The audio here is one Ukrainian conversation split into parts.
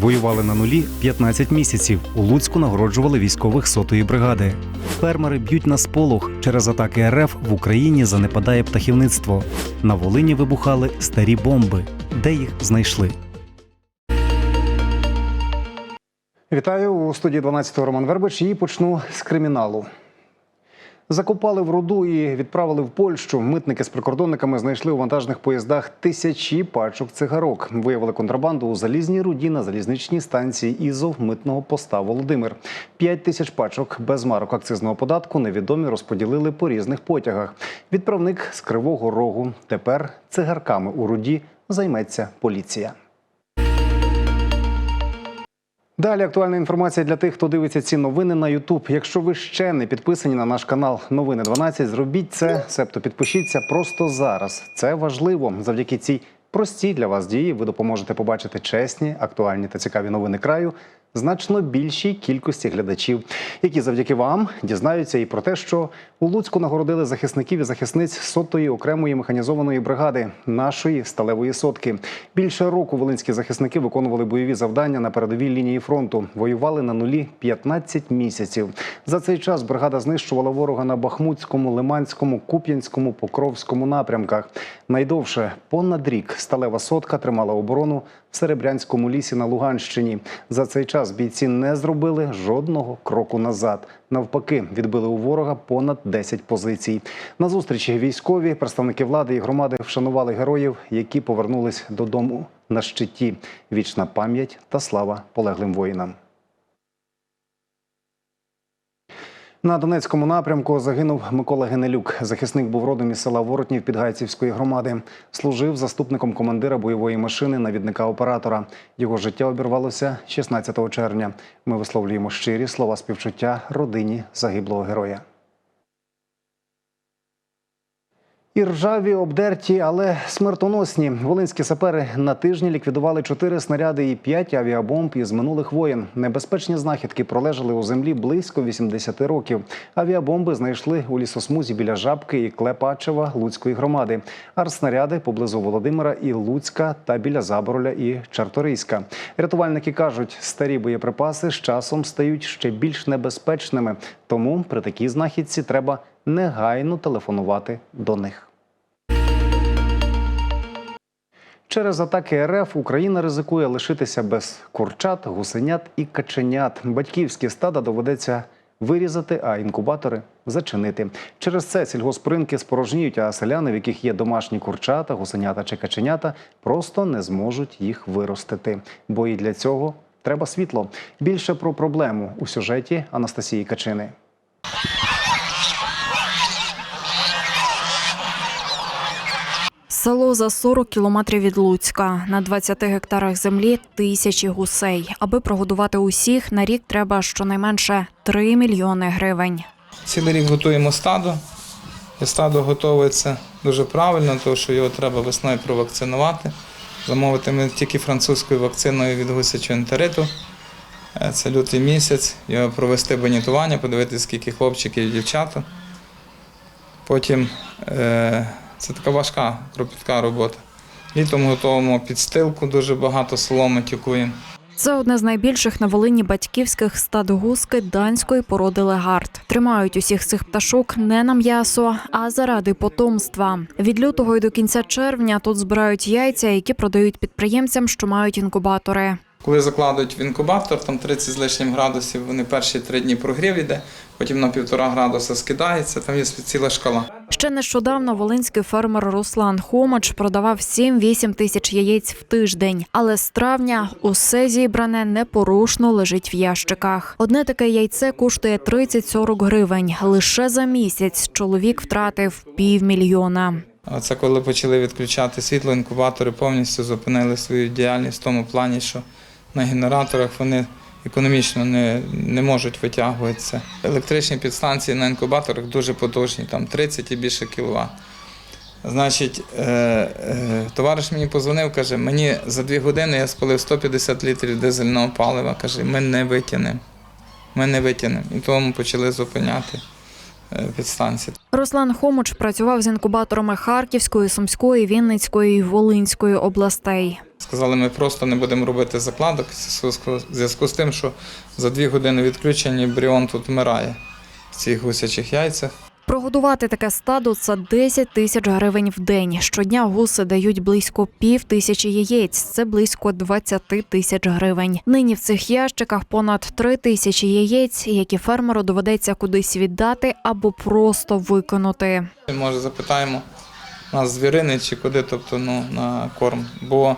Воювали на нулі 15 місяців. У Луцьку нагороджували військових сотої бригади. Фермери б'ють на сполох. Через атаки РФ в Україні занепадає птахівництво. На Волині вибухали старі бомби. Де їх знайшли? Вітаю у студії 12 Роман Вербич і почну з криміналу. Закопали в руду і відправили в Польщу. Митники з прикордонниками знайшли у вантажних поїздах тисячі пачок цигарок. Виявили контрабанду у залізній руді на залізничній станції Ізов митного поста Володимир. П'ять тисяч пачок без марок акцизного податку невідомі розподілили по різних потягах. Відправник з Кривого Рогу. Тепер цигарками у руді займеться поліція. Далі актуальна інформація для тих, хто дивиться ці новини на Ютуб. Якщо ви ще не підписані на наш канал Новини 12, зробіть це, себто підпишіться просто зараз. Це важливо. Завдяки цій простій для вас дії ви допоможете побачити чесні, актуальні та цікаві новини краю значно більшій кількості глядачів, які завдяки вам дізнаються і про те, що у Луцьку нагородили захисників і захисниць сотої окремої механізованої бригади нашої сталевої сотки. Більше року волинські захисники виконували бойові завдання на передовій лінії фронту. Воювали на нулі 15 місяців. За цей час бригада знищувала ворога на Бахмутському, Лиманському, Куп'янському, Покровському напрямках. Найдовше понад рік сталева сотка тримала оборону в Серебрянському лісі на Луганщині. За цей час бійці не зробили жодного кроку назад. Навпаки, відбили у ворога понад 10 позицій. На зустрічі військові, представники влади і громади вшанували героїв, які повернулись додому на щиті. Вічна пам'ять та слава полеглим воїнам. На Донецькому напрямку загинув Микола Генелюк. Захисник був родом із села Воротнів Підгайцівської громади. Служив заступником командира бойової машини, навідника оператора. Його життя обірвалося 16 червня. Ми висловлюємо щирі слова співчуття родині загиблого героя. І ржаві, обдерті, але смертоносні. Волинські сапери на тижні ліквідували чотири снаряди і п'ять авіабомб із минулих воєн. Небезпечні знахідки пролежали у землі близько 80 років. Авіабомби знайшли у лісосмузі біля Жабки і Клепачева Луцької громади. Арснаряди поблизу Володимира і Луцька та біля Забороля і Чарторийська. Рятувальники кажуть, старі боєприпаси з часом стають ще більш небезпечними. Тому при такій знахідці треба негайно телефонувати до них. Через атаки РФ Україна ризикує лишитися без курчат, гусенят і каченят. Батьківські стада доведеться вирізати, а інкубатори зачинити. Через це сільгоспринки спорожніють, а селяни, в яких є домашні курчата, гусенята чи каченята, просто не зможуть їх виростити. Бо і для цього треба світло. Більше про проблему у сюжеті Анастасії Качини. Село за 40 кілометрів від Луцька. На 20 гектарах землі тисячі гусей. Аби прогодувати усіх, на рік треба щонайменше 3 мільйони гривень. Цілий рік готуємо стадо. І стадо готується дуже правильно, тому що його треба весною провакцинувати. Замовити ми тільки французькою вакциною від гусячого ентериту. Е, Це лютий місяць, його провести банітування, подивитися, скільки хлопчиків і дівчата. Потім е, це така важка, кропітка робота. Літом готуємо підстилку, дуже багато соломи тюкуємо. Це одне з найбільших на Волині батьківських стад гуски данської породи легард. Тримають усіх цих пташок не на м'ясо, а заради потомства. Від лютого і до кінця червня тут збирають яйця, які продають підприємцям, що мають інкубатори. Коли закладують в інкубатор, там 30 з лишнім градусів, вони перші три дні прогрів іде, потім на півтора градуса скидається, там є ціла шкала. Ще нещодавно волинський фермер Руслан Хомач продавав 7-8 тисяч яєць в тиждень, але з травня усе зібране непорушно лежить в ящиках. Одне таке яйце коштує 30-40 гривень. Лише за місяць чоловік втратив півмільйона. Це коли почали відключати світло, інкубатори повністю зупинили свою діяльність в тому плані, що на генераторах вони економічно не, не можуть витягуватися. Електричні підстанції на інкубаторах дуже потужні, там 30 і більше кіловат. Значить, е, е, товариш мені позвонив, каже, мені за дві години я спалив 150 літрів дизельного палива. Каже, ми не витягнемо. Ми не витягнемо. І тому почали зупиняти е, підстанції. Руслан Хомуч працював з інкубаторами Харківської, Сумської, Вінницької і Волинської областей. Сказали, ми просто не будемо робити закладок в зв'язку- з тим, що за дві години відключення бріон тут вмирає в цих гусячих яйцях. Прогодувати таке стадо це 10 тисяч гривень в день. Щодня гуси дають близько пів тисячі яєць. Це близько 20 тисяч гривень. Нині в цих ящиках понад 3 тисячі яєць, які фермеру доведеться кудись віддати або просто викинути. Може, запитаємо нас звірини чи куди, тобто ну, на корм. Бо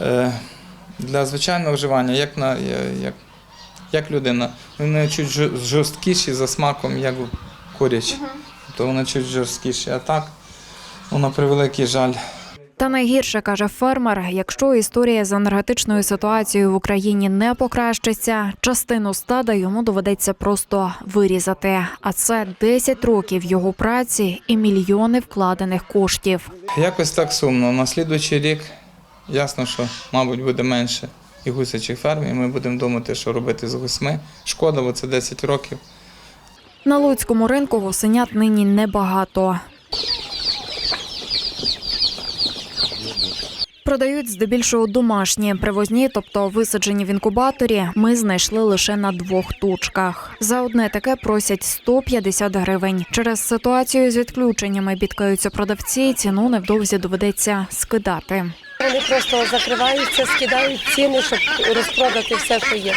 е, для звичайного вживання, як, на, як, як людина, вони чуть жо- жорсткіші за смаком, як курячі. То вони чуть жорсткіші. А так, ну, на превеликий жаль. Та найгірше каже фермер: якщо історія з енергетичною ситуацією в Україні не покращиться, частину стада йому доведеться просто вирізати. А це 10 років його праці і мільйони вкладених коштів. Якось так сумно. На слідуючий рік ясно, що, мабуть, буде менше і гусячих ферм, і ми будемо думати, що робити з гусьми. Шкода, бо це 10 років. На луцькому ринку гусенят нині небагато. Продають здебільшого домашні привозні, тобто висаджені в інкубаторі. Ми знайшли лише на двох тучках. За одне таке просять 150 гривень. Через ситуацію з відключеннями бідкаються продавці. Ціну невдовзі доведеться скидати. Вони просто закриваються, скидають ціни, щоб розпродати все, що є.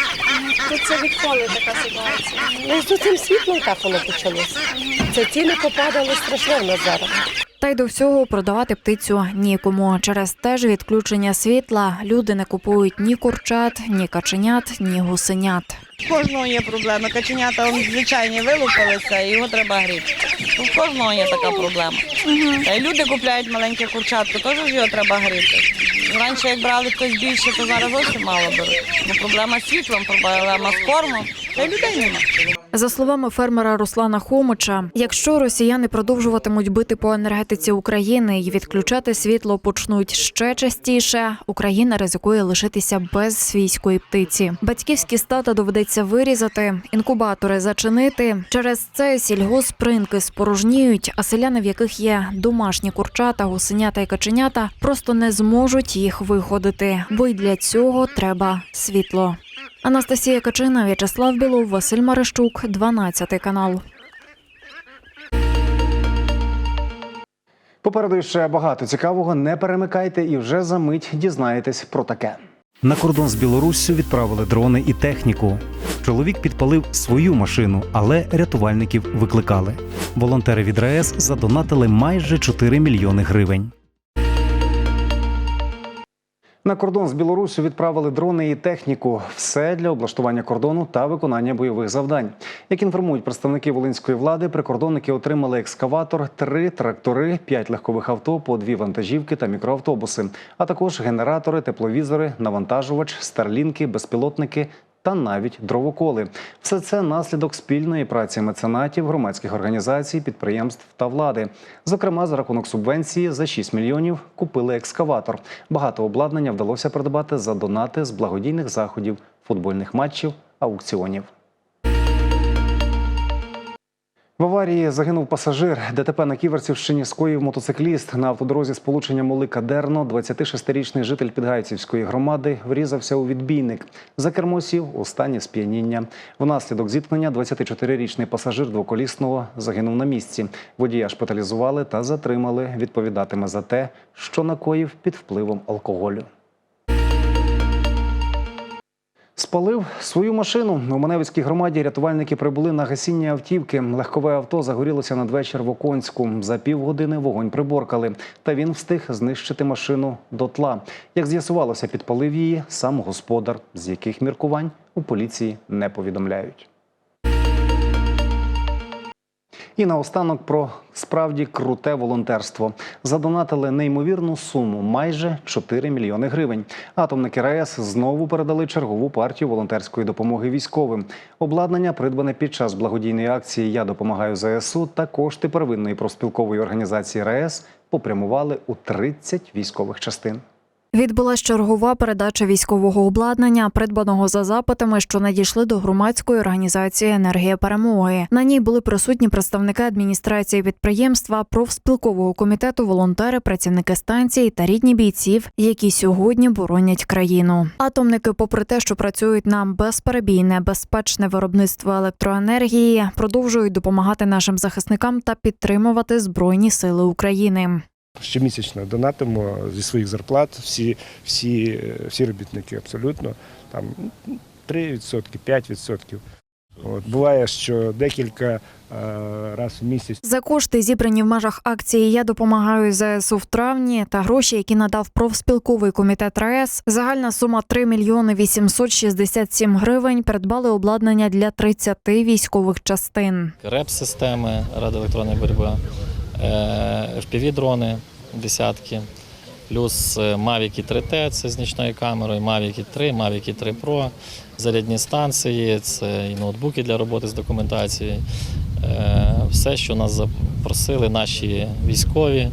Тут це відколи така ситуація. Ну, з цим світлом так воно почалося. Це ціни попадали страшно в нас зараз. Та й до всього продавати птицю нікому. Через теж відключення світла люди не купують ні курчат, ні каченят, ні гусенят. У кожного є проблеми. Каченята звичайні вилупилися, і його треба гріти. Ну, У кожного є така проблема. Та й люди купляють маленьке курчатку, теж його треба гріти. Раніше, як брали хтось більше, то зараз зовсім мало беруть. Бо проблема з світлом, проблема з кормом, та й людей нема. За словами фермера Руслана Хомича, якщо росіяни продовжуватимуть бити по енергетиці України і відключати світло почнуть ще частіше, Україна ризикує лишитися без свійської птиці. Батьківські стата доведеться вирізати, інкубатори зачинити. Через це сільгоспринки спорожніють, а селяни, в яких є домашні курчата, гусенята і каченята, просто не зможуть їх виходити, бо й для цього треба світло. Анастасія Качина, В'ячеслав Білов, Василь Марищук, 12 канал. Попереду ще багато цікавого. Не перемикайте і вже за мить дізнаєтесь про таке. На кордон з Білоруссю відправили дрони і техніку. Чоловік підпалив свою машину, але рятувальників викликали. Волонтери від РАЕС задонатили майже 4 мільйони гривень. На кордон з Білорусі відправили дрони і техніку. Все для облаштування кордону та виконання бойових завдань. Як інформують представники волинської влади, прикордонники отримали екскаватор, три трактори, п'ять легкових авто, по дві вантажівки та мікроавтобуси, а також генератори, тепловізори, навантажувач, старлінки, безпілотники. Та навіть дровоколи все це наслідок спільної праці меценатів, громадських організацій, підприємств та влади. Зокрема, за рахунок субвенції за 6 мільйонів купили екскаватор. Багато обладнання вдалося придбати за донати з благодійних заходів, футбольних матчів, аукціонів. В аварії загинув пасажир. ДТП на Ківерцівщині скоїв мотоцикліст. На автодорозі сполучення Молика Дерно 26-річний житель Підгайцівської громади врізався у відбійник. За кермо сів у стані сп'яніння. Внаслідок зіткнення 24-річний пасажир двоколісного загинув на місці. Водія шпиталізували та затримали. Відповідатиме за те, що накоїв під впливом алкоголю. Спалив свою машину. У Маневицькій громаді рятувальники прибули на гасіння автівки. Легкове авто загорілося надвечір в Оконську. За півгодини вогонь приборкали. Та він встиг знищити машину дотла. Як з'ясувалося, підпалив її сам господар, з яких міркувань у поліції не повідомляють. І наостанок про справді круте волонтерство. Задонатили неймовірну суму майже 4 мільйони гривень. Атомники РаЕС знову передали чергову партію волонтерської допомоги військовим. Обладнання придбане під час благодійної акції Я допомагаю ЗСУ та кошти первинної профспілкової організації РаЕС попрямували у 30 військових частин. Відбулась чергова передача військового обладнання, придбаного за запитами, що надійшли до громадської організації Енергія перемоги. На ній були присутні представники адміністрації підприємства, профспілкового комітету, волонтери, працівники станції та рідні бійців, які сьогодні боронять країну. Атомники, попри те, що працюють на безперебійне, безпечне виробництво електроенергії, продовжують допомагати нашим захисникам та підтримувати збройні сили України. Щомісячно донатимо зі своїх зарплат всі, всі, всі робітники абсолютно. Там 3%, 5%. От. Буває, що декілька е, разів в місяць За кошти, зібрані в межах акції Я допомагаю ЗСУ в травні та гроші, які надав профспілковий комітет РаЕС, загальна сума 3 мільйони 867 гривень. Придбали обладнання для 30 військових частин. РЕП-системи радіоелектронної боротьби, FPV-дрони десятки, плюс е, Mavic 3T це з нічною камерою, Mavic 3, Mavic 3 Pro, зарядні станції, це і ноутбуки для роботи з документацією. Е, Все, що нас запросили наші військові,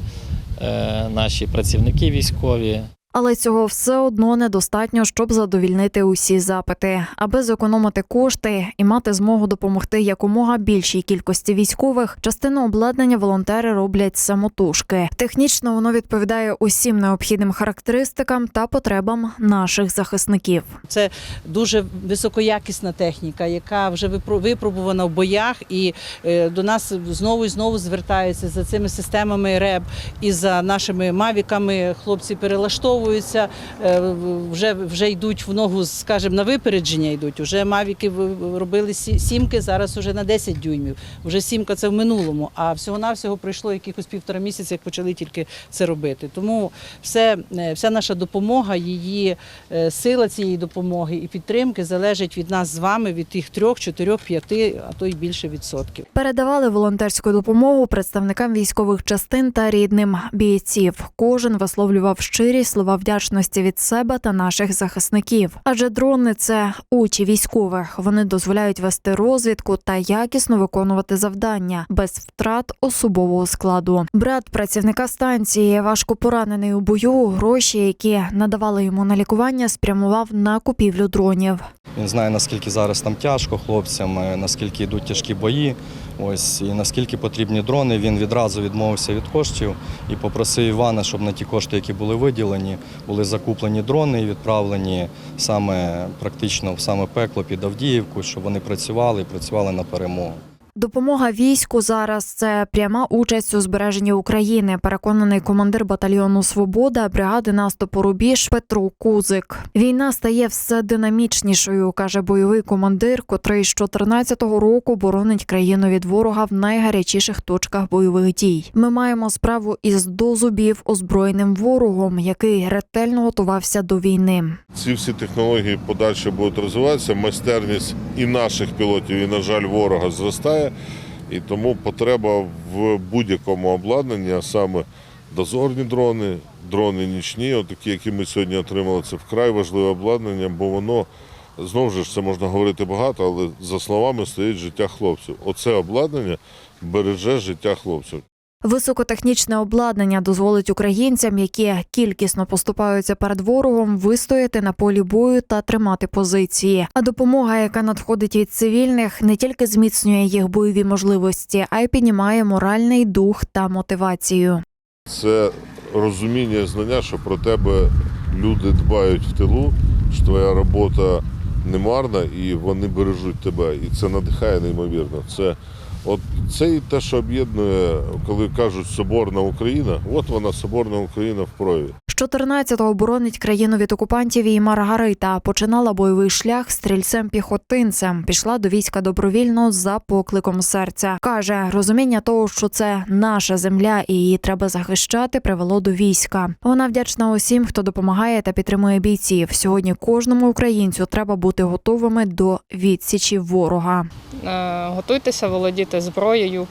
е, наші працівники військові. Але цього все одно недостатньо, щоб задовільнити усі запити. Аби зекономити кошти і мати змогу допомогти якомога більшій кількості військових, частину обладнання волонтери роблять самотужки. Технічно воно відповідає усім необхідним характеристикам та потребам наших захисників. Це дуже високоякісна техніка, яка вже випро- випробувана в боях, і е, до нас знову і знову звертаються за цими системами РЕБ і за нашими мавіками. Хлопці перелаштовуються, е, вже, вже йдуть в ногу, скажімо, на випередження йдуть. Уже мавіки робили сі- сімки, зараз уже на 10 дюймів. Вже сімка це в минулому. А всього-навсього пройшло якихось півтора місяця, як почали тільки це робити. Тому все, е, вся наша допомога, її е, сила цієї допомоги і підтримки залежить від нас з вами, від тих трьох, чотирьох, п'яти, а то й більше відсотків. Передавали волонтерську допомогу представникам військових частин та рідним бійців. Кожен висловлював щирі слова вдячності від себе та наших захисників. Адже дрони це очі військових. Вони дозволяють вести розвідку та якісно виконувати завдання без втрат особового складу. Брат працівника станції, важко поранений у бою. Гроші, які надавали йому на лікування, спрямував на купівлю дронів. Він знає, наскільки зараз там тяжко хлопцям, наскільки йдуть тяжкі бої. Ось і наскільки потрібні дрони. Він відразу відмовився від коштів і попросив Івана, щоб на ті кошти, які були виділені, були закуплені дрони і відправлені саме практично в саме пекло під Авдіївку, щоб вони працювали і працювали на перемогу. Допомога війську зараз це пряма участь у збереженні України. Переконаний командир батальйону Свобода бригади наступу Рубіж Петро Кузик. Війна стає все динамічнішою, каже бойовий командир, котрий з 14-го року боронить країну від ворога в найгарячіших точках бойових дій. Ми маємо справу із до зубів озброєним ворогом, який ретельно готувався до війни. Ці всі технології подальше будуть розвиватися. Майстерність і наших пілотів, і, на жаль, ворога зростає. І тому потреба в будь-якому обладнанні, а саме дозорні дрони, дрони нічні, отакі, які ми сьогодні отримали, це вкрай важливе обладнання, бо воно знову ж це можна говорити багато, але за словами стоїть життя хлопців. Оце обладнання береже життя хлопців. Високотехнічне обладнання дозволить українцям, які кількісно поступаються перед ворогом, вистояти на полі бою та тримати позиції. А допомога, яка надходить від цивільних, не тільки зміцнює їх бойові можливості, а й піднімає моральний дух та мотивацію. Це розуміння знання, що про тебе люди дбають в тилу, що твоя робота не марна і вони бережуть тебе. І це надихає неймовірно. Це, от, це і те, що об'єднує, коли кажуть Соборна Україна, от вона Соборна Україна в прояві. З 14-го боронить країну від окупантів і Маргарита. Починала бойовий шлях стрільцем-піхотинцем. Пішла до війська добровільно за покликом серця. Каже, розуміння того, що це наша земля і її треба захищати, привело до війська. Вона вдячна усім, хто допомагає та підтримує бійців. Сьогодні кожному українцю треба бути готовими до відсічі ворога. Е, Готуйтеся володіти зброєю.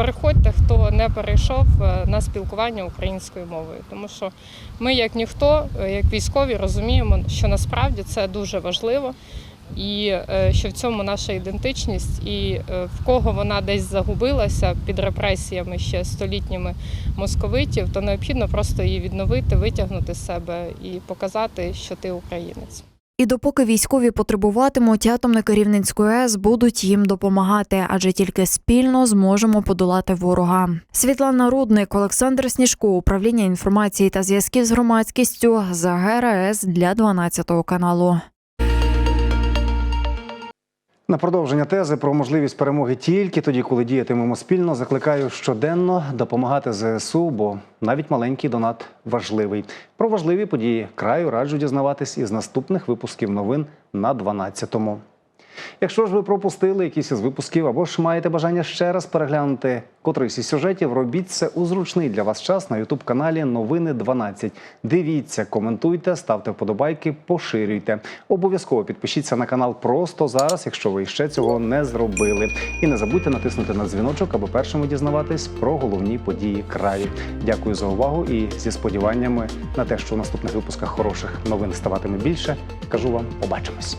Переходьте, хто не перейшов е, на спілкування українською мовою, тому що ми, як ніхто, е, як військові, розуміємо, що насправді це дуже важливо. і е, що в цьому наша ідентичність, і в кого вона десь загубилася під репресіями ще столітніми московитів, то необхідно просто її відновити, витягнути з себе і показати, що ти українець. І допоки військові потребуватимуть, атомники Рівненської АЕС будуть їм допомагати, адже тільки спільно зможемо подолати ворога. Світлана Рудник, Олександр Сніжко, управління інформації та зв'язків з громадськістю за ГРАЕС для 12 каналу. На продовження тези про можливість перемоги тільки тоді, коли діятимемо спільно, закликаю щоденно допомагати ЗСУ, бо навіть маленький донат важливий. Про важливі події краю раджу дізнаватись із наступних випусків новин на 12-му. Якщо ж ви пропустили якісь із випусків або ж маєте бажання ще раз переглянути котрийсь із сюжетів, робіть це у зручний для вас час на Ютуб каналі Новини 12. Дивіться, коментуйте, ставте вподобайки, поширюйте. Обов'язково підпишіться на канал просто зараз, якщо ви ще цього не зробили. І не забудьте натиснути на дзвіночок, аби першими дізнаватись про головні події краю. Дякую за увагу і зі сподіваннями на те, що у наступних випусках хороших новин ставатиме більше. Кажу вам, побачимось.